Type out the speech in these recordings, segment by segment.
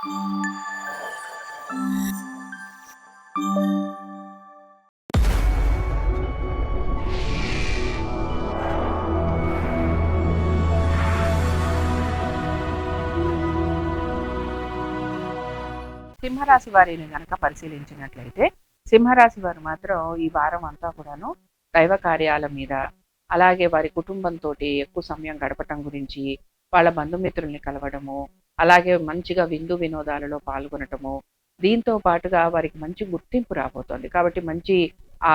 సింహరాశి వారిని గనక పరిశీలించినట్లయితే సింహరాశి వారు మాత్రం ఈ వారం అంతా కూడాను దైవ కార్యాల మీద అలాగే వారి కుటుంబంతో ఎక్కువ సమయం గడపటం గురించి వాళ్ళ బంధుమిత్రుల్ని కలవడము అలాగే మంచిగా విందు వినోదాలలో పాల్గొనటము. దీంతో పాటుగా వారికి మంచి గుర్తింపు రాబోతోంది. కాబట్టి మంచి ఆ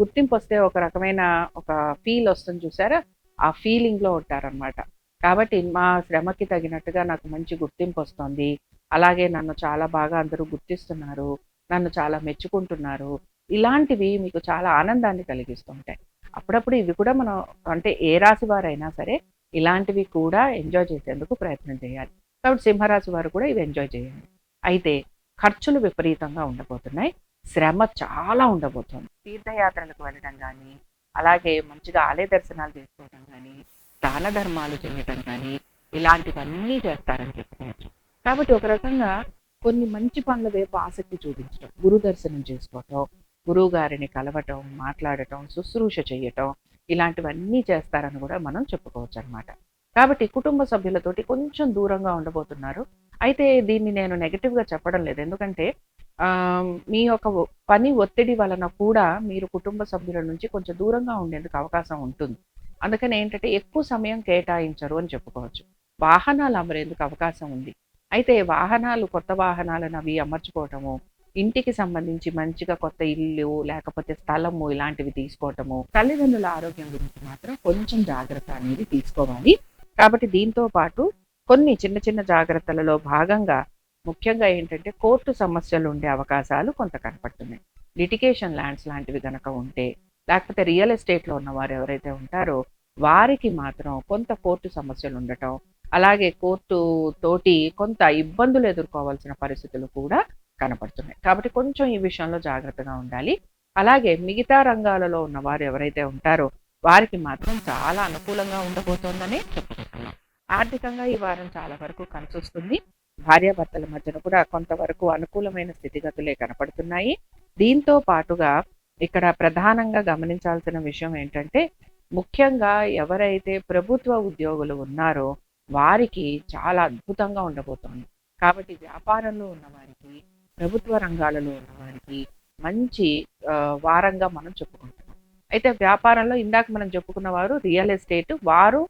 గుర్తింపు వస్తే ఒక రకమైన ఒక ఫీల్ వస్తుంది చూసారా? ఆ ఫీలింగ్లో ఉంటారన్నమాట. కాబట్టి మా శ్రమకి తగినట్టుగా నాకు మంచి గుర్తింపు వస్తుంది. అలాగే నన్ను చాలా బాగా అందరూ గుర్తిస్తున్నారు. నన్ను చాలా మెచ్చుకుంటున్నారు. ఇలాంటివి మీకు చాలా ఆనందాన్ని కలిగిస్తుంటాయి. అప్పుడప్పుడు ఇవి కూడా మనం అంటే ఏ రాశి వారైనా సరే ఇలాంటివి కూడా ఎంజాయ్ చేసేందుకు ప్రయత్నం చేయాలి. కాబట్టి సింహరాశి వారు కూడా ఇవి ఎంజాయ్ చేయండి. అయితే ఖర్చులు విపరీతంగా ఉండబోతున్నాయి. శ్రమ చాలా ఉండబోతుంది. తీర్థయాత్రలకు వెళ్ళడం కానీ అలాగే మంచిగా ఆలయ దర్శనాలు చేసుకోవడం కానీ దాన ధర్మాలు చేయటం కానీ ఇలాంటివన్నీ చేస్తారని చెప్పుకోవచ్చు కాబట్టి ఒక రకంగా కొన్ని మంచి పనుల వైపు ఆసక్తి చూపించడం గురు దర్శనం చేసుకోవటం గురువు గారిని కలవటం మాట్లాడటం శుశ్రూష చేయటం ఇలాంటివన్నీ చేస్తారని కూడా మనం చెప్పుకోవచ్చు అనమాట కాబట్టి కుటుంబ సభ్యులతోటి కొంచెం దూరంగా ఉండబోతున్నారు. అయితే దీన్ని నేను negative గా చెప్పడం లేదు. ఎందుకంటే మీ యొక్క పని ఒత్తిడి వలన కూడా మీరు కుటుంబ సభ్యుల నుంచి కొంచెం దూరంగా ఉండేందుకు అవకాశం ఉంటుంది. అందుకని ఏంటంటే ఎక్కువ సమయం కేటాయించరు అని చెప్పుకోవచ్చు. వాహనాలు అమరేందుకు అవకాశం ఉంది. అయితే వాహనాలు కొత్త వాహనాలను అవి అమర్చుకోవటము ఇంటికి సంబంధించి మంచిగా కొత్త ఇల్లు లేకపోతే స్థలము ఇలాంటివి తీసుకోవటము తల్లిదండ్రుల ఆరోగ్యం గురించి మాత్రం కొంచెం జాగ్రత్త అనేది తీసుకోవాలి. కాబట్టి దీంతో పాటు కొన్ని చిన్న చిన్న జాగ్రత్తలలో భాగంగా ముఖ్యంగా ఏంటంటే కోర్టు సమస్యలు ఉండే అవకాశాలు కొంత కనపడుతున్నాయి. లిటిగేషన్ ల్యాండ్స్ లాంటివి కనుక ఉంటే లేకపోతే రియల్ ఎస్టేట్లో ఉన్న వారు ఎవరైతే ఉంటారో వారికి మాత్రం కొంత కోర్టు సమస్యలు ఉండటం అలాగే కోర్టు తోటి కొంత ఇబ్బందులు ఎదుర్కోవాల్సిన పరిస్థితులు కూడా కనపడుతున్నాయి. కాబట్టి కొంచెం ఈ విషయంలో జాగ్రత్తగా ఉండాలి. అలాగే మిగతా రంగాలలో ఉన్న వారు ఎవరైతే ఉంటారో వారికి మాత్రం చాలా అనుకూలంగా ఉండబోతోందని చెప్పుకుంటున్నాం ఆర్థికంగా ఈ వారం చాలా వరకు కలిసి భార్యాభర్తల మధ్యన కూడా కొంతవరకు అనుకూలమైన స్థితిగతులే కనపడుతున్నాయి. దీంతో పాటుగా ఇక్కడ ప్రధానంగా గమనించాల్సిన విషయం ఏంటంటే ముఖ్యంగా ఎవరైతే ప్రభుత్వ ఉద్యోగులు ఉన్నారో వారికి చాలా అద్భుతంగా ఉండబోతోంది. కాబట్టి వ్యాపారంలో ఉన్నవారికి ప్రభుత్వ రంగాలలో ఉన్నవారికి మంచి వారంగా మనం చెప్పుకుంటాం అయితే వ్యాపారంలో ఇందాక మనం చెప్పుకున్న వారు రియల్ ఎస్టేట్ వారు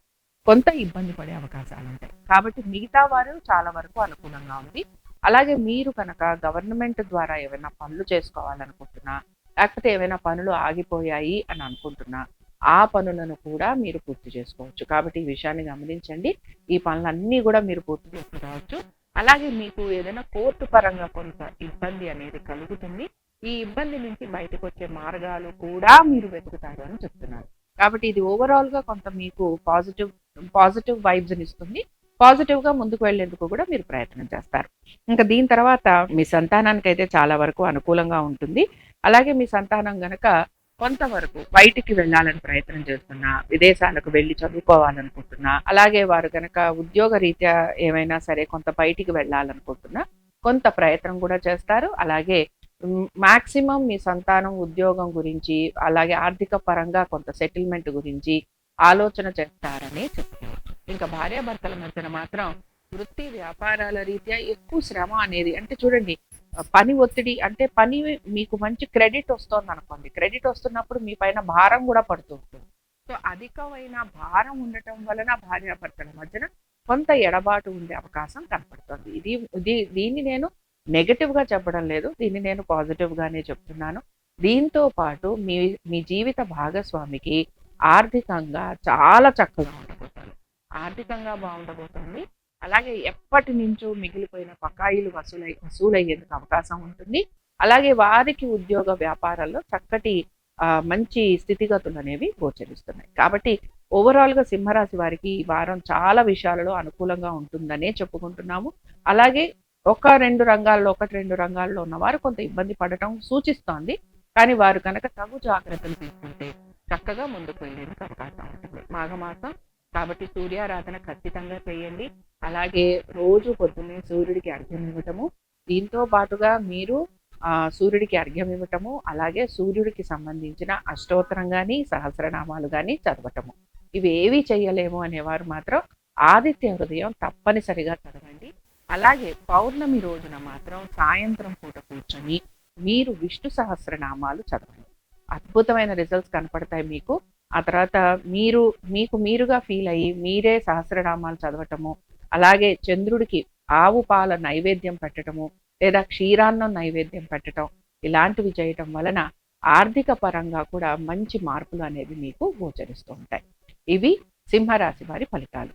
కొంత ఇబ్బంది పడే అవకాశాలు ఉంటాయి కాబట్టి మిగతా వారు చాలా వరకు అనుకూలంగా ఉంది. అలాగే మీరు కనుక గవర్నమెంట్ ద్వారా ఏమైనా పనులు చేసుకోవాలనుకుంటున్నా లేకపోతే ఏమైనా పనులు ఆగిపోయాయి అని అనుకుంటున్నా ఆ పనులను కూడా మీరు పూర్తి చేసుకోవచ్చు. కాబట్టి ఈ విషయాన్ని గమనించండి. ఈ పనులన్నీ కూడా మీరు పూర్తి చేసుకోవచ్చు. అలాగే మీకు ఏదైనా కోర్టు పరంగా కొంత ఇబ్బంది అనేది కలుగుతుంది. ఈ ఇబ్బంది నుంచి బయటకు వచ్చే మార్గాలు కూడా మీరు వెతుకుతారు అని చెప్తున్నారు. కాబట్టి ఇది ఓవరాల్గా కొంత మీకు పాజిటివ్ పాజిటివ్ వైబ్స్ ఇస్తుంది. పాజిటివ్గా ముందుకు వెళ్ళేందుకు కూడా మీరు ప్రయత్నం చేస్తారు. ఇంకా దీని తర్వాత మీ సంతానానికి అయితే చాలా వరకు అనుకూలంగా ఉంటుంది. అలాగే మీ సంతానం గనక కొంతవరకు బయటికి వెళ్ళాలని ప్రయత్నం చేస్తున్నా విదేశాలకు వెళ్ళి చదువుకోవాలనుకుంటున్నా అలాగే వారు గనక ఉద్యోగ రీత్యా ఏమైనా సరే కొంత బయటికి వెళ్ళాలనుకుంటున్నా కొంత ప్రయత్నం కూడా చేస్తారు. అలాగే మాక్సిమం మీ సంతానం ఉద్యోగం గురించి అలాగే ఆర్థిక పరంగా కొంత సెటిల్మెంట్ గురించి ఆలోచన చేస్తారని చెప్పుకోవచ్చు. ఇంకా భార్యాభర్తల మధ్యన మాత్రం వృత్తి వ్యాపారాల రీత్యా ఎక్కువ శ్రమ అనేది అంటే చూడండి పని ఒత్తిడి అంటే పని మీకు మంచి క్రెడిట్ వస్తుంది అనుకోండి క్రెడిట్ వస్తున్నప్పుడు మీ పైన భారం కూడా పడుతూ ఉంటుంది. సో అధికమైన భారం ఉండటం వలన భార్యాభర్తల మధ్యన కొంత ఎడబాటు ఉండే అవకాశం కనపడుతుంది. ఇది ఇది దీన్ని నేను నెగటివ్గా చెప్పడం లేదు దీన్ని నేను పాజిటివ్ గానే చెప్తున్నాను. దీంతో పాటు మీ మీ జీవిత భాగస్వామికి ఆర్థికంగా చాలా చక్కగా ఉండబోతుంది ఆర్థికంగా బాగుండబోతుంది. అలాగే ఎప్పటి నుంచో మిగిలిపోయిన బకాయిలు వసూలై వసూలయ్యేందుకు అవకాశం ఉంటుంది. అలాగే వారికి ఉద్యోగ వ్యాపారాల్లో చక్కటి మంచి స్థితిగతులు అనేవి గోచరిస్తున్నాయి. కాబట్టి ఓవరాల్గా సింహరాశి వారికి ఈ వారం చాలా విషయాలలో అనుకూలంగా ఉంటుందనే చెప్పుకుంటున్నాము. అలాగే ఒక రెండు రంగాల్లో ఒకటి రెండు రంగాల్లో ఉన్నవారు కొంత ఇబ్బంది పడటం సూచిస్తోంది. కానీ వారు కనుక తగు జాగ్రత్తలు తీసుకుంటే చక్కగా ముందుకు వెళ్ళేందుకు అవకాశం ఉంటుంది. మాఘమాసం కాబట్టి సూర్యారాధన ఖచ్చితంగా చేయండి. అలాగే రోజు పొద్దున్నే సూర్యుడికి అర్ఘ్యం ఇవ్వటము. దీంతో పాటుగా మీరు ఆ, సూర్యుడికి అర్ఘ్యం ఇవ్వటము అలాగే సూర్యుడికి సంబంధించిన అష్టోత్తరం కానీ సహస్రనామాలు కానీ చదవటము. ఇవి ఏవి చేయలేము అనేవారు మాత్రం ఆదిత్య హృదయం తప్పనిసరిగా చదవండి. అలాగే పౌర్ణమి రోజున మాత్రం సాయంత్రం పూట కూర్చొని మీరు విష్ణు సహస్రనామాలు చదవండి. అద్భుతమైన రిజల్ట్స్ కనపడతాయి మీకు. ఆ తర్వాత మీరు మీకు మీరుగా ఫీల్ అయ్యి మీరే సహస్రనామాలు చదవటము అలాగే చంద్రుడికి ఆవు పాల నైవేద్యం పెట్టడము లేదా క్షీరాన్నం నైవేద్యం పెట్టడం ఇలాంటివి చేయటం వలన ఆర్థిక పరంగా కూడా మంచి మార్పులు అనేవి మీకు గోచరిస్తూ ఉంటాయి. ఇవి సింహరాశి వారి ఫలితాలు.